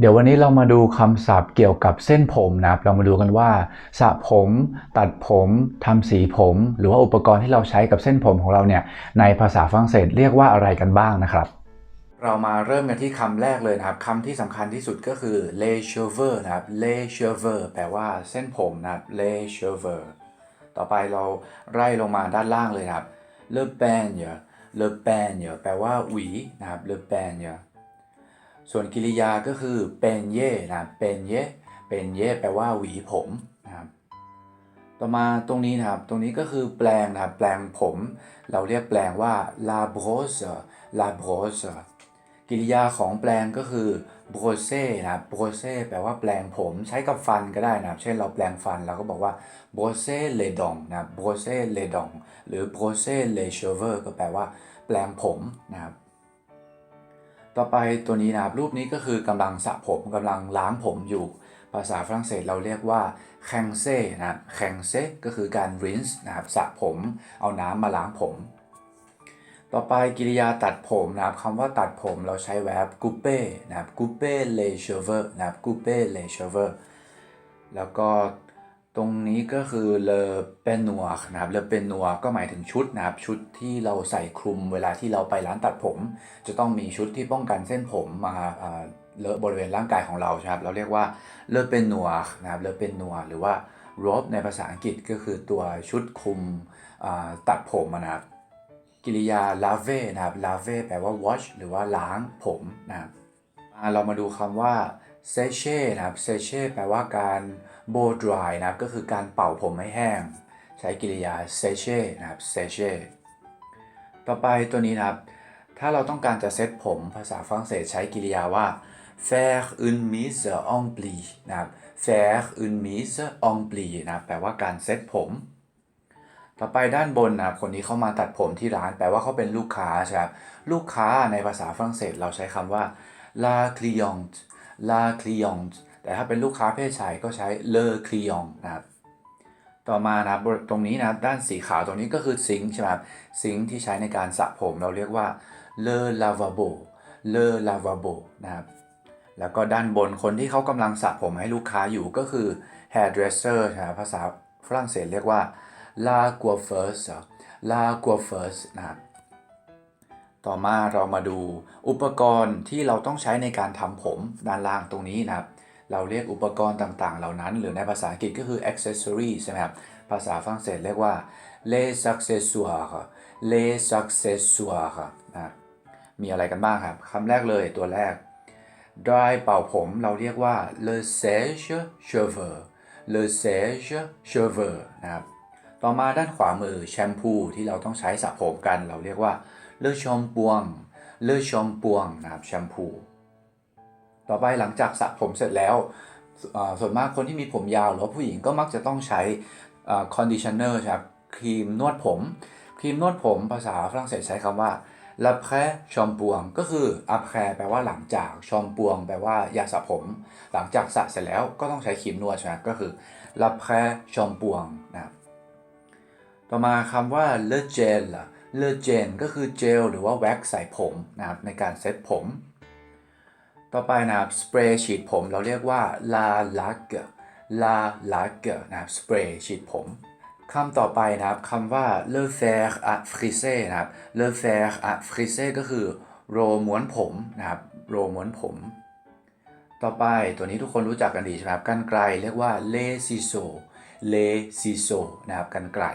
เดี๋ยววันนี้เรามาดูคำศัพท์เกี่ยวกับเส้นผมนะครับ เรามาดูกันว่าสระผม ตัดผมทำสีผม หรือว่าอุปกรณ์ที่เราใช้กับเส้นผมของเราเนี่ยในภาษาฝรั่งเศสเรียกว่าอะไรกันบ้างนะครับ เรามาเริ่มกันที่คำแรกเลยนะครับคำที่สำคัญที่สุดก็คือ les cheveux นะครับ les cheveux แปลว่าเส้นผมนะครับ les cheveux ต่อไปเราไล่ลงมาด้านล่างเลยนะครับ le peigne le peigne แปลว่าหวีนะครับ le peigne ส่วนกิริยาก็คือ peigne นะครับ peigne peigne แปลว่าหวีผมนะครับต่อมาตรงนี้นะครับ ตรงนี้ก็คือแปลงนะครับ แปลงผม เราเรียกแปลงว่า la brosse la brosse กิริยาของแปลงก็คือ brosse นะครับ brosse แปลว่าแปลงผม ใช้กับฟันก็ได้นะครับ เช่นเราแปลงฟันเราก็บอกว่า brosse les dents นะครับ brosser les dents หรือ brosse les cheveux ก็แปลว่าแปลงผมนะครับ ต่อไปตัวนี้นะครับรูปนี้ก็คือกำลังสระผมกำลังล้างผมอยู่ ภาษาฝรั่งเศสเราเรียกว่า c a n s e นะครับ c a n s e ก็คือการ rinse นะครับสระผม เอาน้ำมาล้างผม ต่อไปกริยาตัดผมนะครับคำว่าตัดผมเราใช้ verb couper นะครับ couper les cheveux นะครับ couper les cheveux แล้วก็ ตรงนี้ก็คือ le peignoir นะครับ le peignoir ก็หมายถึงชุดนะครับชุดที่เราใส่คลุมเวลาที่เราไปร้านตัดผม จะต้องมีชุดที่ป้องกันเส้นผมมาอ่าเลอะบริเวณร่างกายของเราใช่ครับเราเรียกว่า le peignoir นะครับ le peignoir หรือว่า robe ในภาษาอังกฤษก็คือตัวชุดคลุมอ่าตัดผมนะครับกิริยา lave นะครับ lave แปลว่า wash หรือว่าล้างผมนะครับอ่าเรามาดูคำว่า sécher นะครับ sécher แปลว่าการ blow dry นะครับก็คือการเป่าผมให้แห้ง ใช้กิริยา sécher นะครับ sécher ต่อไปตัวนี้นะครับ ถ้าเราต้องการจะเซตผมภาษาฝรั่งเศสใช้กิริยาว่า faire une mise en pli นะครับ faire une mise en pli นะครับแปลว่าการเซตผม ต่อไปด้านบนนะครับคนนี้เข้ามาตัดผมที่ร้าน แปลว่าเขาเป็นลูกค้าใช่ครับลูกค้าในภาษาฝรั่งเศสเราใช้คำว่า la cliente la cliente แต่ถ้าเป็นลูกค้าเพศชายก็ใช้ le client นะครับ ต่อมานะครับตรงนี้นะครับด้านสีขาวตรงนี้ก็คือซิงค์ใช่ไหมครับซิงค์ที่ใช้ในการสระผมเราเรียกว่า le lavabo le lavabo นะครับแล้วก็ด้านบนคนที่เขากำลังสระผมให้ลูกค้าอยู่ก็คือ hairdresser นะครับภาษาฝรั่งเศสเรียกว่า la coiffeuse la coiffeuse นะครับต่อมาเรามาดูอุปกรณ์ที่เราต้องใช้ในการทำผมด้านล่างตรงนี้นะครับ เราเรียกอุปกรณ์ต่างๆ เหล่านั้น หรือในภาษาอังกฤษก็คือ accessory ใช่ไหมครับ ภาษาฝรั่งเศสเรียกว่า les accessoires les accessoires นะมีอะไรกันบ้างครับคำแรกเลยตัวแรก dry เป่าผมเราเรียกว่า le sèche cheveux le sèche cheveux นะครับ ต่อมาด้านขวามือแชมพูที่เราต้องใช้สระผมกัน เราเรียกว่า le shampoing le shampoing นะครับแชมพู ต่อไปหลังจากสระผมเสร็จแล้ว ส่วนมากคนที่มีผมยาวหรือว่าผู้หญิงก็มักจะต้องใช้คอนดิชเนอร์ครับครีมนวดผม ครีมนวดผมภาษาฝรั่งเศสใช้คำว่า l'après shampoing ก็คือ après แปลว่าหลังจาก shampoing แปลว่ายาสระผม หลังจากสระเสร็จแล้วก็ต้องใช้ครีมนวดใช่ไหมก็คือ l'après shampoing นะครับต่อมาคำว่า le gel le gel ก็คือเจลหรือว่าแว็กใส่ผมนะครับในการเซ็ตผม ต่อไปนะครับสเปรย์ฉีดผมเราเรียกว่า la laque la laque นะครับสเปรย์ฉีดผมคำต่อไปนะครับคำว่า le fer à friser นะครับ le fer à friser ก็คือโรม้วนผมนะครับโรม้วนผม ต่อไปตัวนี้ทุกคนรู้จักกันดีใช่ไหมครับกันไกลเรียกว่า les ciseaux les ciseaux นะครับกันไกล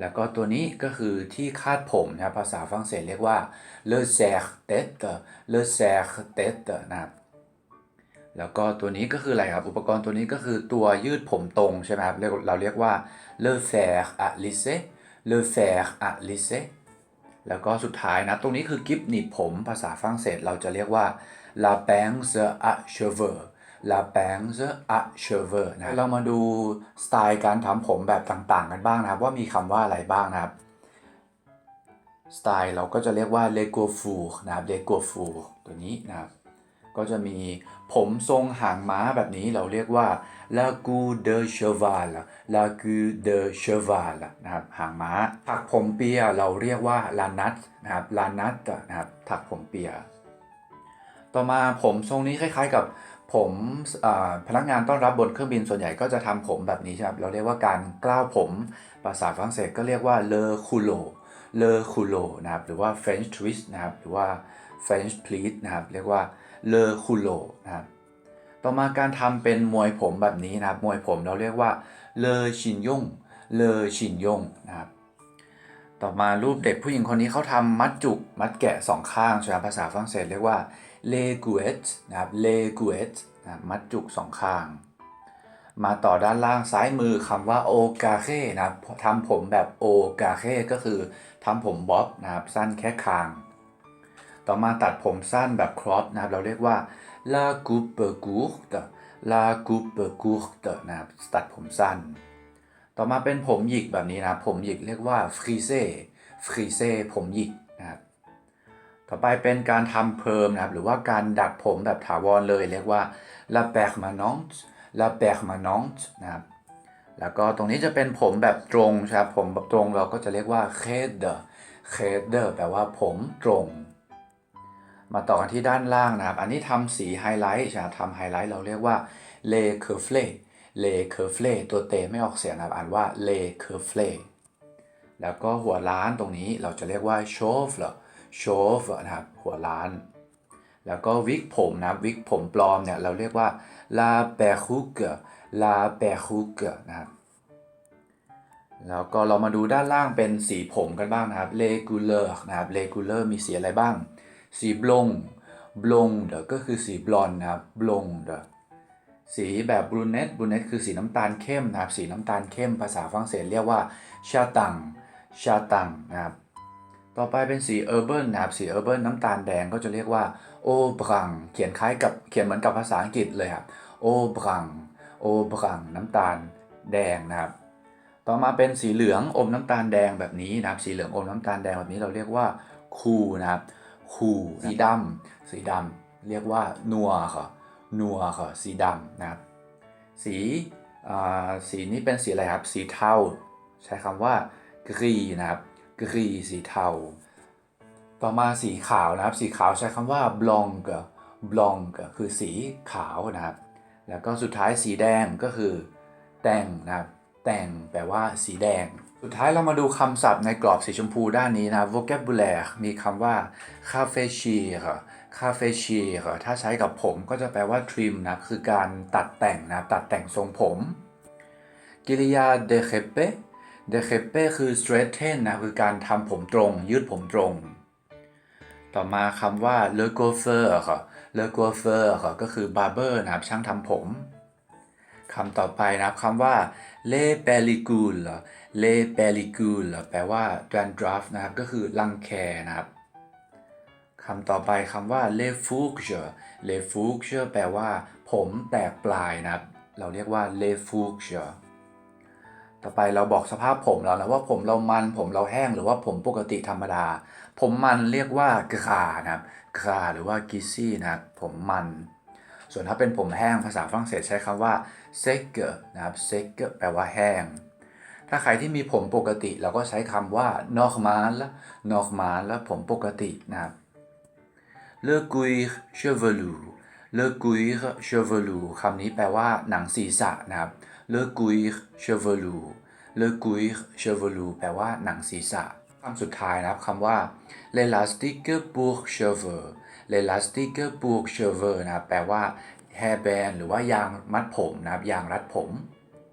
แล้วก็ตัวนี้ก็คือที่คาดผมนะภาษาฝรั่งเศสเรียกว่า le serre tête le serre tête นะครับแล้วก็ตัวนี้ก็คืออะไรครับ อุปกรณ์ตัวนี้ก็คือตัวยืดผมตรงใช่ไหมครับเรียกเราเรียกว่า le fer à lisser le fer à lisser แล้วก็สุดท้ายนะ ตรงนี้คือกิฟหนีบผมภาษาฝรั่งเศสเราจะเรียกว่า la pince à cheveux la pince à cheveux นะเรามาดูสไตล์การทำผมแบบต่างๆ กันบ้างนะครับ ว่ามีคำว่าอะไรบ้างนะครับ สไตล์เราก็จะเรียกว่า l e g o f o u นะครับ l e g o f o u ตัวนี้นะครับ ก็จะมีผมทรงหางม้าแบบนี้เราเรียกว่า la queue de cheval la queue de cheval นะครับ หางม้า ถักผมเปียเราเรียกว่า la n a t นะครับ la n a t นะครับ ถักผมเปีย ต่อมาผมทรงนี้คล้ายๆกับ ผมพนักงานต้อนรับบนเครื่องบินส่วนใหญ่ก็จะทำผมแบบนี้ใช่ไหมเราเรียกว่าการกล้าวผม ภาษาฝรั่งเศสก็เรียกว่า le coulo le coulo นะครับ หรือว่า French twist นะครับ หรือว่า French pleat นะครับ เรียกว่า le coulo นะครับ ต่อมาการทำเป็นมวยผมแบบนี้นะครับ มวยผมเราเรียกว่า le chignon le chignon นะครับ ต่อมารูปเด็กผู้หญิงคนนี้เขาทำมัดจุกมัดแกะสองข้างใช่ไหมภาษาฝรั่งเศสเรียกว่า le gouet นะครับ le gouet นะครับมัดจุกสองข้าง มาต่อด้านล่างซ้ายมือคำว่า o g a r e นะครับทำผมแบบ o g a r e ก็คือทำผมบ๊อบนะครับสั้นแค่คาง ต่อมาตัดผมสั้นแบบครอปนะครับเราเรียกว่า la coupe courte la coupe courte นะครับตัดผมสั้น ต่อมาเป็นผมหยิกแบบนี้นะผมหยิกเรียกว่า frise frise ผมหยิก ต่อไปเป็นการทำเพิ่มนะครับ หรือว่าการดัดผมแบบถาวรเลย เรียกว่า la permanente la permanente นะครับ แล้วก็ตรงนี้จะเป็นผมแบบตรงใช่ครับ ผมแบบตรงเราก็จะเรียกว่า head head แปลว่าผมตรง มาต่อกันที่ด้านล่างนะครับ อันนี้ทำสีไฮไลท์ใช่ไหมทำไฮไลท์เราเรียกว่า le curfle le curfle ตัวเตไม่ออกเสียงนะครับ อ่านว่า le curfle แล้วก็หัวล้านตรงนี้เราจะเรียกว่า chauve chauve นะครับหัวล้าน แล้วก็วิกผมนะวิกผมปลอมเนี่ยเราเรียกว่า la perruque la perruque นะครับแล้วก็เรามาดูด้านล่างเป็นสีผมกันบ้างนะครับ regular นะครับ regular มีสีอะไรบ้าง สีบลงบลงเดก็คือสีบลอนนะครับบลงเดสีแบบบรูเนตบรูเนตคือสีน้ำตาลเข้มนะครับสีน้ำตาลเข้มภาษาฝรั่งเศสเรียกว่าชาตังชาตังนะครับ ต่อไปเป็นสีเออร์เบิร์นนะครับสีเออร์เบิร์น้ำตาลแดงก็จะเรียกว่าโอบรังเขียนคล้ายกับเขียนเหมือนกับภาษาอังกฤษเลยครับโอบรังโอบรังน้ำตาลแดงนะครับ ต่อมาเป็นสีเหลืองอมน้ำตาลแดงแบบนี้นะครับ สีเหลืองอมน้ำตาลแดงแบบนี้เราเรียกว่าคูนะครับคูสีดำสีดำเรียกว่านัวค่ะนัวค่ะสีดำนะครับ สีอ่าสีนี้เป็นสีอะไรครับ สีเทาใช้คำว่ากรีนะครับ กรีสีเทา ต่อมาสีขาวนะครับ สีขาวใช้คำว่า blanc blanc คือสีขาวนะครับ แล้วก็สุดท้ายสีแดงก็คือ แตงนะครับแตงแปลว่าสีแดง สุดท้ายเรามาดูคำศัพท์ในกรอบสีชมพูด้านนี้นะ vocabulary มีคำว่า cafe c h i r cafe c h i r ถ้าใช้กับผมก็จะแปลว่า trim นะคือการตัดแต่งนะตัดแต่งทรงผม กิริยา de jepe de jepe คือ straighten นะคือการทำผมตรง ยืดผมตรง ต่อมาคำว่า le coiffeur ค่ะ le coiffeur ค่ะก็คือ barber นะครับช่างทำผมคำต่อไปนะครับคำว่า les pellicules les pellicules แปลว่า dandruff นะครับ ก็คือรังแคนะครับคำต่อไปคำว่า les fourches les fourches แปลว่า ผมแตกปลายนะครับ เราเรียกว่า les fougres ต่อไปเราบอกสภาพผมแล้วนะว่าผมเรามันผมเราแห้งหรือว่าผมปกติธรรมดา ผมมันเรียกว่ากรานะครับกราหรือว่ากิซี่นะครับผมมัน ส่วนถ้าเป็นผมแห้งภาษาฝรั่งเศสใช้คำว่า sec นะครับ sec แปลว่าแห้ง ถ้าใครที่มีผมปกติเราก็ใช้คำว่า normal normal แล้วผมปกตินะครับ le cuir chevelu le cuir chevelu คำนี้แปลว่าหนังศีรษะนะครับ le cuir chevelu le cuir chevelu แปลว่าหนังศีรษะคำสุดท้ายนะครับคำว่า l'élastique pour cheveux l'élastique pour cheveux นะครับแปลว่า hairband หรือว่ายางมัดผมนะครับ ยางรัดผม